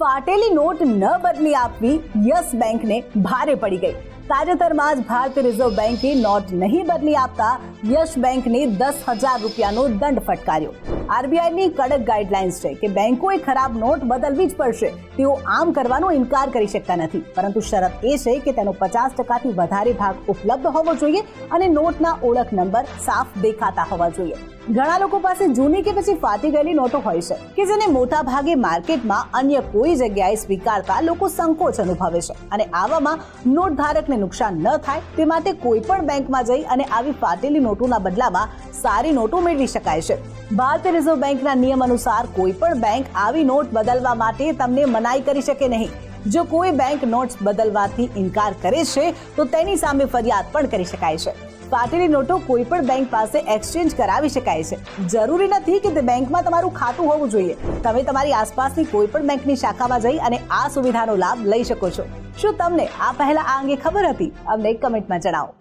ફાટેલી not ન બદલી આપવી યસ બેંકને ભારે પડી ગઈ. તાજેતરમાં જ ભારતીય રિઝર્વ બેંકે નોટ નહીં બદલી આપતા યસ બેંકને દસ હજાર રૂપિયાનો દંડ ફટકાર્યો. આરબીઆઈની કડક ગાઈડલાઇન્સ છે કે બેંકોએ ખરાબ નોટ બદલવી જ પડશે. તેઓ આમ કરવાનો ઇનકાર કરી શકતા નથી. પરંતુ શરત એ છે કે તેનો પચાસ ટકાથી વધારે ભાગ ઉપલબ્ધ હોવો જોઈએ અને નોટના ઓળખ નંબર સાફ દેખાતા હોવા જોઈએ. ઘણા લોકો પાસે જૂની કે પછી ફાટી ગયેલી નોટો હોય છે, કે જેને મોટા ભાગે માર્કેટમાં અન્ય કોઈ જગ્યાએ સ્વીકારતા લોકો સંકોચ અનુભવે છે. અને આવામાં નોટ ધારકને નુકસાન ન થાય તે માટે કોઈ પણ બેંકમાં જઈ અને આવી ફાટેલી નોટોના બદલામાં સારી નોટો મેળવી શકાય છે. ભારતીય રિઝર્વ બેંકના નિયમ અનુસાર કોઈ પણ બેંક આવી નોટ બદલવા માટે તમને મનાઈ કરી શકે નહીં. જો કોઈ બેંક નોટ્સ બદલવાથી ઇનકાર કરે છે, તો તેની સામે ફરિયાદ પણ કરી શકાય છે. ફાટેલી નોટો કોઈ પણ બેંક પાસે એક્સચેન્જ કરાવી શકાય છે. જરૂરી નથી કે તે બેંકમાં તમારું ખાતું હોવું જોઈએ. તમે તમારી આસપાસની કોઈ પણ બેંકની શાખામાં જઈ અને આ સુવિધાનો લાભ લઈ શકો છો. શું તમને આ પહેલા આ અંગે ખબર હતી? અમને કમેન્ટમાં જણાવો.